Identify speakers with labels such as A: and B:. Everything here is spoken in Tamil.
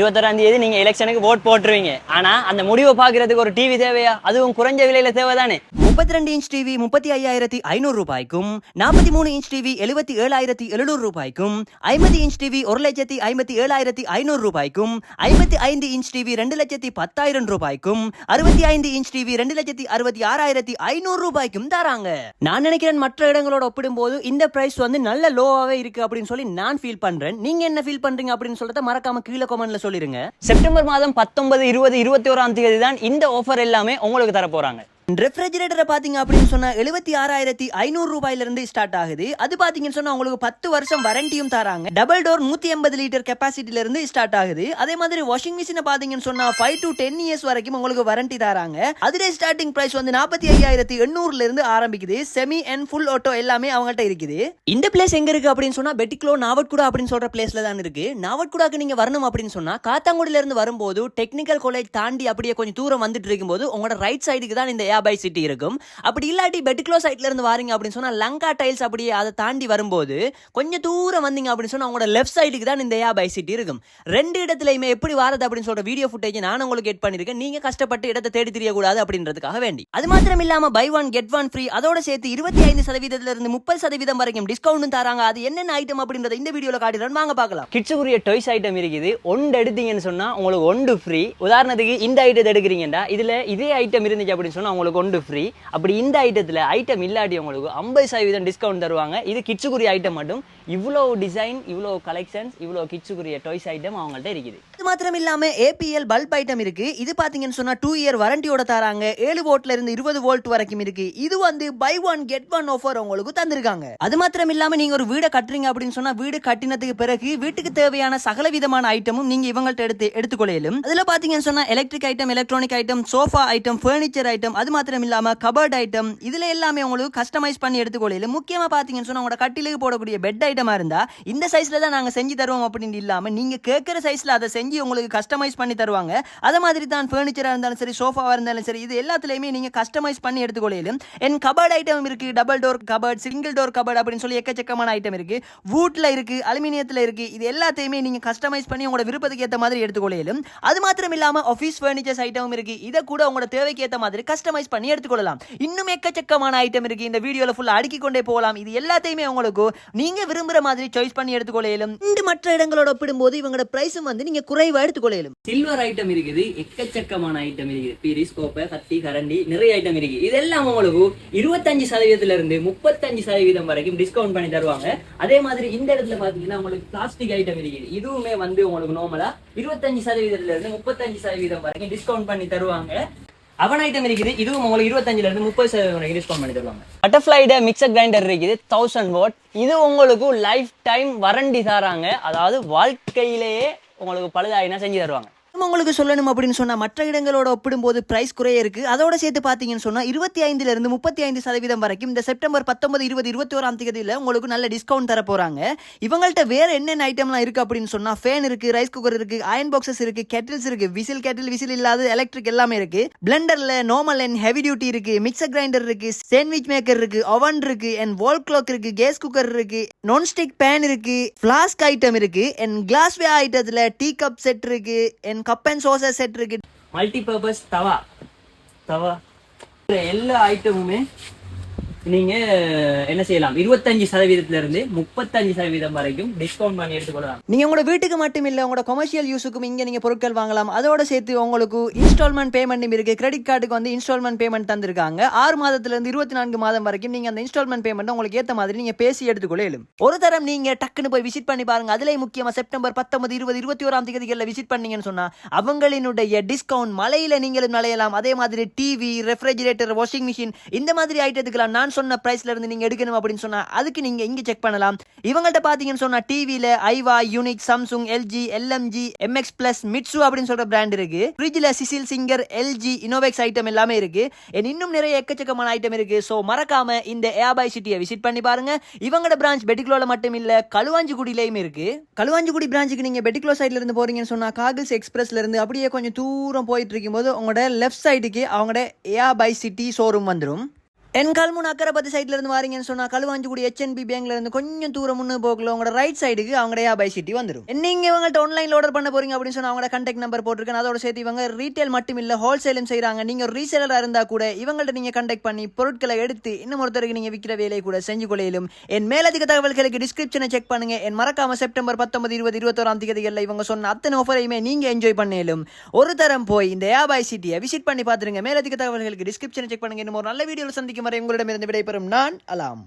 A: இருபத்தொராம் தேதி நீங்க எலெக்ஷனுக்கு ஓட் போட்டுருவீங்க. ஆனா அந்த முடிவை பாக்குறதுக்கு ஒரு டிவி தேவையா? அதுவும் குறைஞ்ச விலையில தேவைதானே?
B: முப்பத்தி ரெண்டு இன்ச் டிவி முப்பத்தி ஐயாயிரத்தி ஐநூறு ரூபாய்க்கும் நாற்பத்தி மூணு இன்ச் டிவி எழுபத்தி ஏழாயிரத்தி எழுநூறு ரூபாய்க்கும் ஐம்பது இன்ச் டிவி ஒரு லட்சத்தி ஐம்பத்தி ஏழாயிரத்தி ஐநூறு ரூபாய்க்கும் ஐம்பத்தி ஐந்து இன்ச் டிவி ரெண்டு லட்சத்தி பத்தாயிரம் ரூபாய்க்கும் அறுபத்தி ஐந்து இன்ச் டிவி ரெண்டு லட்சத்தி அறுபத்தி ஆறாயிரத்தி ஐநூறு ரூபாய்க்கும் தராங்க. நான் நினைக்கிறேன் மற்ற இடங்களோட ஒப்பிடும்போது இந்த பிரைஸ் வந்து நல்ல லோவாவே இருக்கு அப்படின்னு சொல்லி நான் ஃபீல் பண்றேன். நீங்க என்ன ஃபீல் பண்றீங்க அப்படின்னு சொல்றத மறக்காம கீழே கமெண்ட்ல சொல்லிருங்க.
A: செப்டம்பர் மாதம் பத்தொன்பது இருபது இருபத்தி ஓராம் தேதி தான் இந்த ஆஃபர் எல்லாமே உங்களுக்கு தர போறாங்க
B: ரெஃப்ரிஜிரேட்டரை பார்த்தீங்க அப்படின்னு சொன்னா எழுபத்தி ஆறாயிரத்தி ஐநூறு ரூபாயிலிருந்து ஸ்டார்ட் ஆகுது. அது பார்த்தீங்கன்னு சொன்னால் உங்களுக்கு பத்து வருஷம் வாரண்டியும் தராங்க. டபுள் டோர் நூற்றி எண்பது லிட்டர் கெப்பாசிட்டிலிருந்து ஸ்டார்ட் ஆகுது. அதே மாதிரி வாஷிங் மிஷினை பார்த்தீங்கன்னு சொன்னால் ஃபைவ் டு டென் இயர்ஸ் வரைக்கும் உங்களுக்கு வாரண்டி தராங்க. அதிலே ஸ்டார்டிங் ப்ரைஸ் வந்து நாற்பத்தி ஐயாயிரத்தி எண்ணூறுல இருந்து ஆரம்பிக்குது. செமி அண்ட் ஃபுல் ஆட்டோ எல்லாமே அவங்கள்ட்ட இருக்குது. இந்த பிளேஸ் எங்கே இருக்குது அப்படின்னு சொன்னா பெட்டிக்லோ நாவட்குடா அப்படின்னு சொல்கிற பிளேஸில் தான் இருக்குது நாவட்குடாக்கு நீங்கள் வரணும் அப்படின்னு சொன்னால் காத்தாங்குடியிலேருந்து வரும்போது டெக்னிக்கல் காலேஜ் தாண்டி அப்படியே கொஞ்சம் தூரம் வந்துட்டு இருக்கும்போது உங்களோட ரைட் சைடுக்கு தான் இந்த ஏபை சிட்டி இருக்கும். அப்படி இல்லாட்டி பெட்டிக்லோ சைட்ல இருந்து வாரீங்க அப்படின்னு சொன்னா லங்கா டைல்ஸ் அப்படியே அதை தாண்டி வரும்போது கொஞ்சம் தூரம் வந்தீங்க அப்படின்னு சொன்னா உங்களோட லெஃப்ட் சைடுக்கு தான் இந்த ஏபை சிட்டி இருக்கும். ரெண்டு இடத்துலயுமே எப்படி வாரது அப்படின்னு சொல்ற வீடியோ ஃபுட்டேஜ் நான் உங்களுக்கு எட் பண்ணிருக்கேன். நீங்க கஷ்டப்பட்டு இடத்தை தேடி தெரியக்கூடாது அப்படின்றதுக்காக வேண்டி. அது மாத்திரம் இல்லாம buy one get one free அதோட சேர்த்து இருபத்தி ஐந்து சதவீதத்துல இருந்து முப்பது சதவீதம் வரைக்கும் டிஸ்கவுண்ட் தராங்க. அது என்னென்ன ஐட்டம் அப்படின்றத இந்த வீடியோல காட்டிடுறேன். வாங்க பார்க்கலாம்.
A: கிட்ஸுக்குரிய டொய்ஸ் ஐட்டம் இருக்குது. ஒன்று எடுத்தீங்கன்னு சொன்னா உங்களுக்கு ஒன்று ஃப்ரீ உதாரணத்துக்கு இந்த ஐட்டத்தை எடுக்கிறீங்கடா இதுல இதே ஐட்டம் இருந்துச்சு அப்படின்னு சொன்னா உங்களுக்கு ஒன்று ஃப்ரீ அப்படி இந்த ஐட்டத்துல ஐட்டம் இல்லாட்டி உங்களுக்கு ஐம்பது சதவீதம் டிஸ்கவுண்ட் தருவாங்க. இது கிட்ஸுக்குரிய ஐட்டம் மட்டும். இவ்வளோ டிசைன் இவ்வளோ கலெக்ஷன்ஸ் இவ்வளோ கிட்ஸுக்குரிய டாய்ஸ் ஐட்டம் அவங்கள்ட்ட இருக்குது.
B: மாத்திரம் இல்லாம ஏபிஎல் பல்ப் ஐட்டம் இருக்கு. இது பாத்தீங்கன்னு சொன்னா டூ இயர் வாரண்டியோட தராங்க. ஏழு வோல்ட்ல இருந்து இருபது வோல்ட் வரைக்கும் இருக்கு. இது வந்து buy one get one offer உங்களுக்கு தந்திருக்காங்க. அது மாத்திரம் இல்லாம நீங்க ஒரு வீடை கட்டுறீங்க அப்படின்னு சொன்னா வீடு கட்டினதுக்கு பிறகு வீட்டுக்கு தேவையான சகல விதமான ஐட்டமும் நீங்க இவங்கள்ட்ட எடுத்து எடுத்துக்கொள்ளையிலும். அதுல பாத்தீங்கன்னு சொன்னா electric item electronic item sofa item furniture item அது மாத்திரம் இல்லாம கபர்ட் ஐட்டம் இதுல எல்லாமே உங்களுக்கு கஸ்டமைஸ் பண்ணி எடுத்துக்கொள்ளையிலும். முக்கியமா பாத்தீங்கன்னு சொன்னா உங்களோட கட்டிலுக்கு போடக்கூடிய பெட் ஐட்டமா இருந்தா இந்த சைஸ்ல தான் நாங்க செஞ்சு தருவோம் அப்படின்னு இல்லாம நீங்க கேட்கிற சைஸ்ல அதை செஞ்சு உங்களுக்கு கஸ்டமைஸ் பண்ணி தருவாங்க. அதை மாதிரி தான் ஃபர்னிச்சராக இருந்தாலும் சரி சோஃபாவாக இருந்தாலும் சரி இது எல்லாத்துலயுமே நீங்க கஸ்டமைஸ் பண்ணி எடுத்துக்கொள்ளையிலும். என் கபர்ட் ஐட்டம் இருக்கு double door cupboard single door cupboard அப்படின்னு சொல்லி எக்கச்சக்கமான ஐட்டம் இருக்கு. வூட்டில் இருக்கு அலுமினியத்துல இருக்கு இது எல்லாத்தையுமே நீங்க கஸ்டமைஸ் பண்ணி உங்களோட விருப்பத்துக்கு ஏற்ற மாதிரி எடுத்துக்கொள்ளையிலும். அது மாத்திரம் இல்லாமல் ஆஃபீஸ் ஃபர்னிச்சர்ஸ் ஐட்டமும் இருக்கு இதை கூட உங்களோட தேவைக்கு ஏற்ற மாதிரி கஸ்டமைஸ் பண்ணி எடுத்துக்கொள்ளலாம். இன்னும் எக்கச்சக்கமான ஐட்டம் இருக்கு இந்த வீடியோவில் ஃபுல்லா அடுக்கி கொண்டே போகலாம். இது எல்லாத்தையுமே உங்களுக்கு நீங்க விரும்புற மாதிரி சாய்ஸ் பண்ணி எடுத்துக்கொள்ளையிலும். இந்த மற்ற இடங்களோட ஒப்பிடும்போது இவங்களோட ப்ரைஸும் வந்து நீங்க குறைவா எடுத்துக்கொள்ளும்
A: சில்வர் ஐட்டம் இருக்குது எக்கச்சக்கமான ஐட்டம் இருக்குது. பீரிஸ்கோப்பை கத்தி கரண்டி நிறைய ஐட்டம் இருக்கு இதெல்லாம் உங்களுக்கு இருபத்தஞ்சு சதவீதத்துல இருந்து முப்பத்தஞ்சு சதவீதம் வரைக்கும் டிஸ்கவுண்ட் பண்ணி தருவாங்க. அதே மாதிரி இந்த இடத்துல பாத்தீங்கன்னா உங்களுக்கு பிளாஸ்டிக் ஐட்டம் இருக்குது. இதுவுமே வந்து உங்களுக்கு நார்மலா இருபத்தஞ்சு சதவீதத்துல இருந்து முப்பத்தஞ்சு சதவீதம் வரைக்கும் டிஸ்கவுண்ட் பண்ணி தருவாங்க. அவன் ஐட்டம் இருக்குது. இதுவும் உங்களுக்கு இருபத்தஞ்சுல இருந்து முப்பது சதவீதம் வரைக்கும் டிஸ்கவுண்ட் பண்ணி தருவாங்க. பட்டர்ஃப்ளைட மிக்சர் கிரைண்டர் இருக்குது. தௌசண்ட் வாட் இது உங்களுக்கு லைஃப் டைம் வரண்டி தராங்க. அதாவது வாழ்க்கையிலேயே உங்களுக்கு பழுதாயினா செஞ்சு தருவாங்க.
B: உங்களுக்கு சொல்லணும் அப்படின்னு சொன்னால் மற்ற இடங்களோட ஒப்பிடும்போது பிரைஸ் குறைய இருக்கு. அதோட சேர்த்து பார்த்தீங்கன்னு சொன்னால் இருபத்தி ஐந்துலேருந்து முப்பத்தி ஐந்து சதவீதம் வரைக்கும் இந்த செப்டம்பர் பத்தொன்பது இருபது இருபத்தி ஓராம் தேதியில் உங்களுக்கு நல்ல டிஸ்கவுண்ட் தர போகிறாங்க இவங்கள்ட்ட வேற என்னென்ன ஐட்டம்லாம் இருக்கு அப்படின்னு சொன்னால் ஃபேன் இருக்கு ரைஸ் குக்கர் இருக்கு அயன் பாக்ஸஸ் இருக்கு கெட்டில்ஸ் இருக்கு விசில் கெட்டில் விசில் இல்லாத எலக்ட்ரிக் எல்லாமே இருக்கு. பிளெண்டர்ல நார்மல் அண்ட் ஹெவி டியூட்டி இருக்கு மிக்சர் கிரைண்டர் இருக்கு சாண்ட்விச் மேக்கர் இருக்கு அவன் இருக்கு அண்ட் வால் கிளாக் இருக்கு கேஸ் குக்கர் இருக்கு நான்ஸ்டிக் பேன் இருக்கு ஃபிளாஸ்க் ஐட்டம் இருக்கு அண்ட் கிளாஸ்வே ஐட்டத்தில் டீ கப் செட் இருக்கு and cup and saucer set இருக்கு.
A: மல்டிபர்பஸ் தவா. தவா. எல்லா ஐட்டமுமே நீங்க என்ன செய்யலாம்? இருபத்தஞ்சு சதவீதத்துல இருந்து முப்பத்தஞ்சு சதவீதம் வரைக்கும் டிஸ்கவுண்ட் பண்ணி எடுத்துக்கொள்ளலாம்.
B: நீங்க உங்களோட வீட்டுக்கு மட்டும் இல்ல உங்களோட கொமர்ஷியல் யூஸுக்கும் இங்க நீங்க பொருட்கள் வாங்கலாம். அதோட சேர்த்து உங்களுக்கு இன்ஸ்டால்மெண்ட் பேமெண்ட் இருக்கு. கிரெடிட் கார்டுக்கு வந்து இன்ஸ்டால்மெண்ட் பேமெண்ட் தந்திருக்காங்க. ஆறு மாதத்துல இருந்து இருபத்தி நான்கு மாதம் வரைக்கும் நீங்க அந்த இன்ஸ்டால்மெண்ட் பேமெண்ட் உங்களுக்கு ஏத்த மாதிரி நீங்க பேசி எடுத்துக்கொள்ள இயலும். ஒரு தரம் நீங்க டக்குன்னு போய் விசிட் பண்ணி பாருங்க. அதுல முக்கியமா செப்டம்பர் பத்தொன்பது இருபது இருபத்தி ஓராம் தேதிகளில் விசிட் பண்ணீங்கன்னு சொன்னா அவங்களினுடைய டிஸ்கவுண்ட் மலையில நீங்களும் நலையலாம் அதே மாதிரி டிவி ரெஃப்ரிஜிரேட்டர் வாஷிங் மிஷின் இந்த மாதிரி ஐட்டத்துக்குலாம் நான் சொன்ன ப்ரைஸ்ல இருந்து நீங்க எடுக்கணும் அப்படின்னு சொன்னா அதுக்கு நீங்க இங்க செக் பண்ணலாம். இவங்கள்ட்ட பாத்தீங்கன்னு சொன்னா டிவில Aiwa Unique Samsung LG LMG MX plus Mitsu அப்படின்னு சொல்ற பிராண்ட் இருக்கு. ஃப்ரிட்ஜ்ல Sisil Singer LG Inovex item எல்லாமே இருக்கு. இன்னும் நிறைய எக்கச்சக்கமான ஐட்டம் இருக்கு. சோ மறக்காம இந்த ஏபாய் சிட்டியை விசிட் பண்ணி பாருங்க. இவங்களோட பிரான்ச் பெட்டிக்லோல மட்டும் இல்ல களுவாஞ்சிக்குடியிலயும் இருக்கு. களுவாஞ்சிக்குடி பிரான்ச்சுக்கு நீங்க பெட்டிக்லோ சைட்ல இருந்து போறீங்கன்னு சொன்னா காகில்ஸ் எக்ஸ்பிரஸ்ல இருந்து அப்படியே கொஞ்சம் தூரம் போயிட்டு இருக்கும்போது உங்களோட லெஃப்ட் சைடுக்கு அவங்களோட ஏபாய் சிட்டி ஷோரூம் வந்துடும் என் கல்முன் அக்கரைப்பத்தி சைட்லேருந்து வாரீங்கன்னு சொன்னால் களுவாஞ்சிக்குடி ஹெச்என்பி பேங்க்லேருந்து கொஞ்சம் தூரம் முன்னு போகல உங்களோட ரைட் சைடுக்கு அவங்களோட யாபை சிட்டி வந்துடும் நீங்கள் இவங்கள்ட்ட ஆன்லைன்ல ஆர்டர் பண்ண போறீங்க அப்படின்னு சொன்னால் அவங்களோட கண்டெக்ட் நம்பர் போட்டிருக்கேன். அதோட சேர்த்து இவங்க ரீட்டைல் மட்டும் இல்லை ஹோல்சேலும் செய்கிறாங்க நீங்கள் ஒரு ரீசேலரா இருந்தால் கூட இவங்கள்ட்ட நீங்கள் கண்டெக்ட் பண்ணி பொருட்களை எடுத்து இன்னும் ஒருத்தருக்கு நீங்கள் விற்கிற வேலையை கூட செஞ்சு கொள்ளையிலும் என் மேலதிக தகவல்களுக்கு டிஸ்கிரிப்ஷனை செக் பண்ணுங்க. என் மறக்காம செப்டம்பர் பத்தொன்பது இருபது இருபத்தோராம் தேதிகளில் இவங்க சொன்ன அத்தனை ஆஃபரையுமே நீங்கள் என்ஜாய் பண்ணேலும். ஒரு தரம் போய் இந்த ஏபாய் சிட்டியை விசிட் பண்ணி பார்த்துருங்க. மேலதிக தகவல்களுக்கு டிஸ்கிரிப்ஷனை செக் பண்ணுங்க. இன்னும் ஒரு நல்ல வீடியோவில் சந்திக்கும் வரை உங்களிடமிருந்து விடைபெறும் நான் அலாம்.